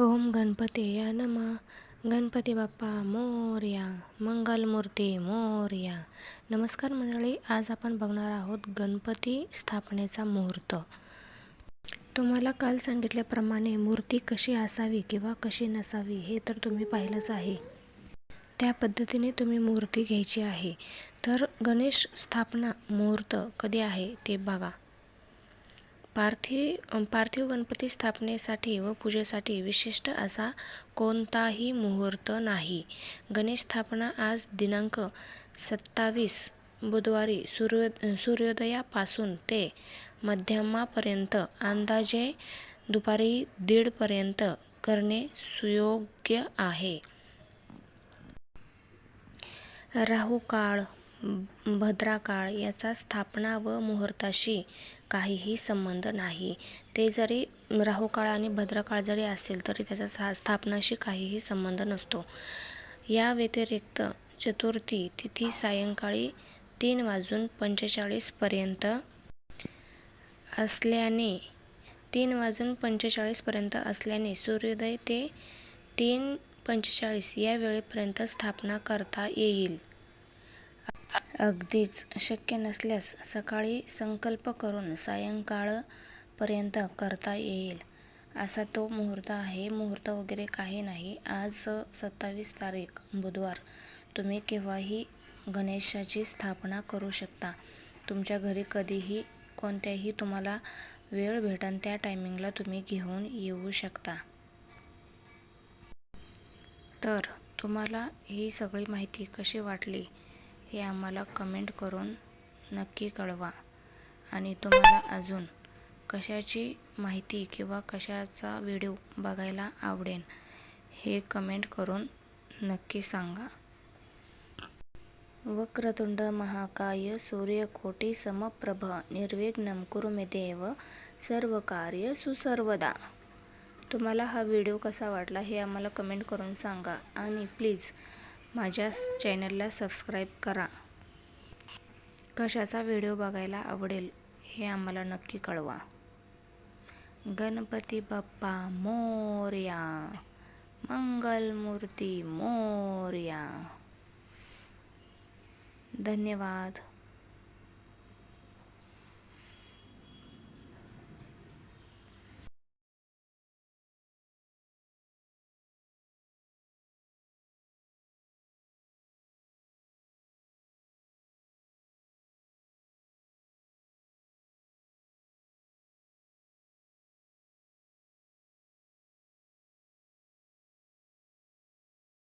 ओम गणपतीया नमा. गणपती बाप्पा मोरया मंगलमूर्ती मोरया. नमस्कार मंडळी आज आपण बघणार आहोत गणपती स्थापनेचा मुहूर्त. तुम्हाला काल सांगितल्याप्रमाणे मूर्ती कशी असावी किंवा कशी नसावी हे तर तुम्ही पाहिलंच आहे. त्या पद्धतीने तुम्ही मूर्ती घ्यायची आहे. तर गणेश स्थापना मुहूर्त कधी आहे ते बघा. पार्थिव पार्थिव गणपती स्थापनेसाठी व पूजेसाठी विशिष्ट असा कोणताही मुहूर्त नाही. गणेश स्थापना आज दिनांक सत्तावीस बुधवारी सूर्य सूर्योदयापासून ते मध्यमापर्यंत अंदाजे दुपारी दीडपर्यंत करणे सुयोग्य आहे. राहू काळ भद्राकाळ याचा स्थापना व मुहूर्ताशी काहीही संबंध नाही. ते जरी राहुकाळ आणि भद्रकाळ जरी असेल तरी त्याचा सा स्थापनाशी काहीही संबंध नसतो. या व्यतिरिक्त चतुर्थी तिथी सायंकाळी तीन वाजून पंचेचाळीसपर्यंत असल्याने तीन वाजून पंचेचाळीसपर्यंत असल्याने सूर्योदय ते तीन पंचेचाळीस या वेळेपर्यंत स्थापना करता येईल. अगदीच शक्य नसल्यास सकाळी संकल्प करून सायंकाळपर्यंत करता येईल असा तो मुहूर्त आहे. मुहूर्त वगैरे काही नाही. आज सत्तावीस तारीख बुधवार. तुम्ही केव्हाही गणेशाची स्थापना करू शकता. तुमच्या घरी कधीही कोणत्याही तुम्हाला वेळ भेटन त्या टायमिंगला तुम्ही घेऊन येऊ शकता. तर तुम्हाला ही सगळी माहिती कशी वाटली? हे आम्हाला कमेंट करून नक्की कळवा. आणि तुम्हाला अजून कशाची माहिती किंवा कशाचा व्हिडिओ बघायला आवडेल हे कमेंट करून नक्की सांगा. वक्रतुंड महाकाय सूर्यकोटी समप्रभ निर्विघ्नं कुरु मे देव सर्व कार्य सुसर्वदा. तुम्हाला हा व्हिडिओ कसा वाटला हे आम्हाला कमेंट करून सांगा. आणि प्लीज माझ्या चॅनलला सबस्क्राईब करा. कशाचा व्हिडिओ बघायला आवडेल हे आम्हाला नक्की कळवा. गणपती बाप्पा मोर्या मंगलमूर्ती मोर्या. धन्यवाद.